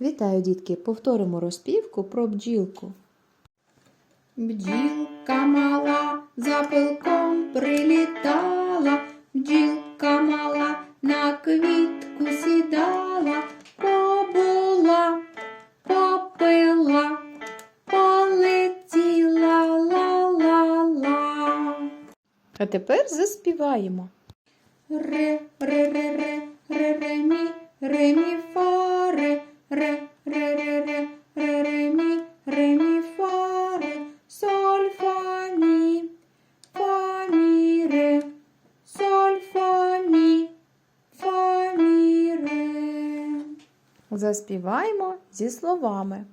Вітаю, дітки! Повторимо розпівку про бджілку. Бджілка мала за пилком прилітала, бджілка мала на квітку сідала, побула, попила, полетіла ла-ла-ла. А тепер заспіваємо. Ре, ре, ре, ре, ре, ре, мі, ре, мі, фа, ре, ре, ре, ре, ре, ре, ре, мі, ре, мі, фа, ре, соль, фа, мі, фа, мі, ре, соль, фа, мі, фа, мі, ре. Заспіваємо зі словами.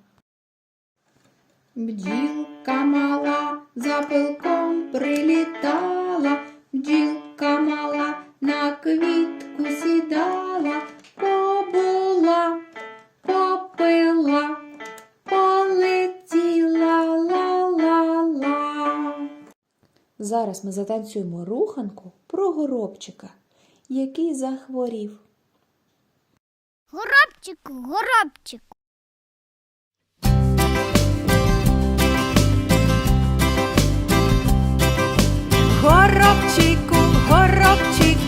Бджілка мала за пилком прилітала, Зараз ми затанцюємо руханку про горобчика, який захворів. Горобчику, горобчику. Горобчику, горобчику,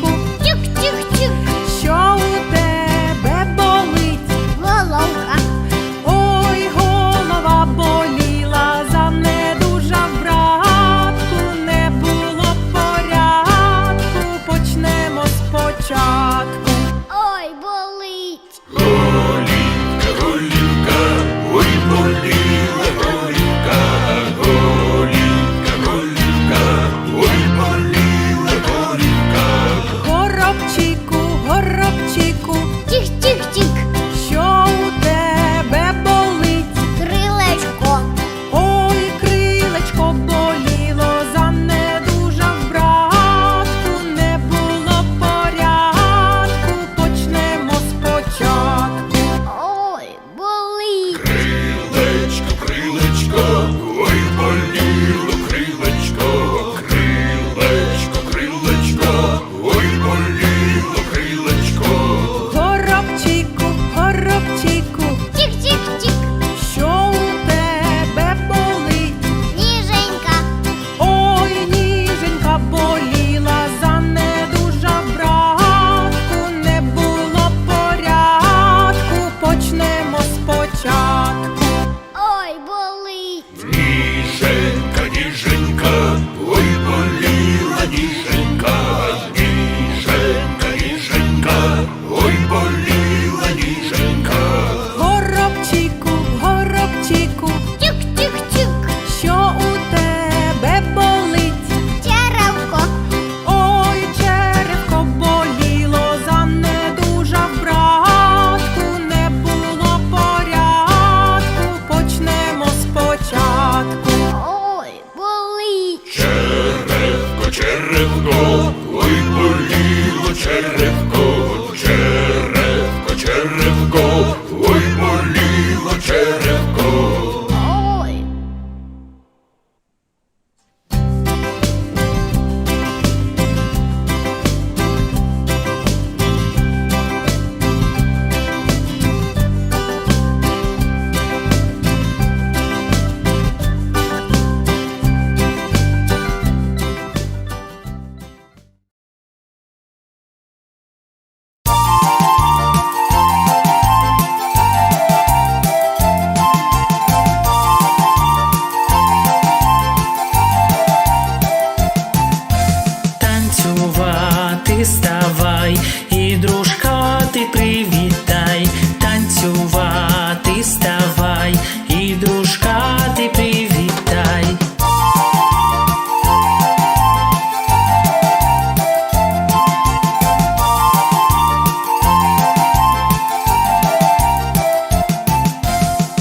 ставай і дружка ти привітай, танцювати ставай і дружка ти привітай.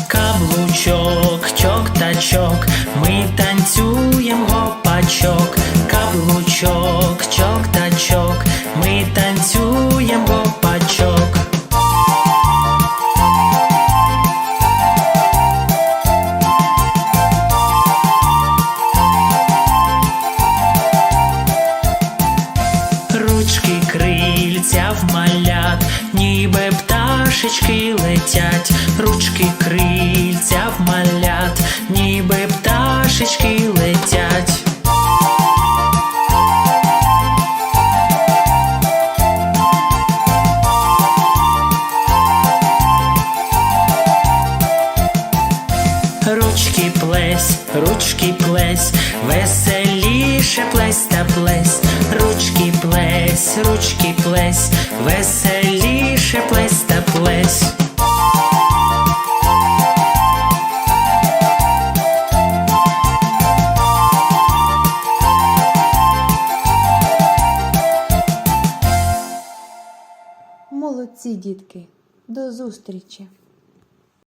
Каблучок, чок та чок, ми танцюємо гопачок. Ми плесь та плесь, ручки плесь, ручки плесь, веселіше плесь та плесь. Молодці, дітки! До зустрічі!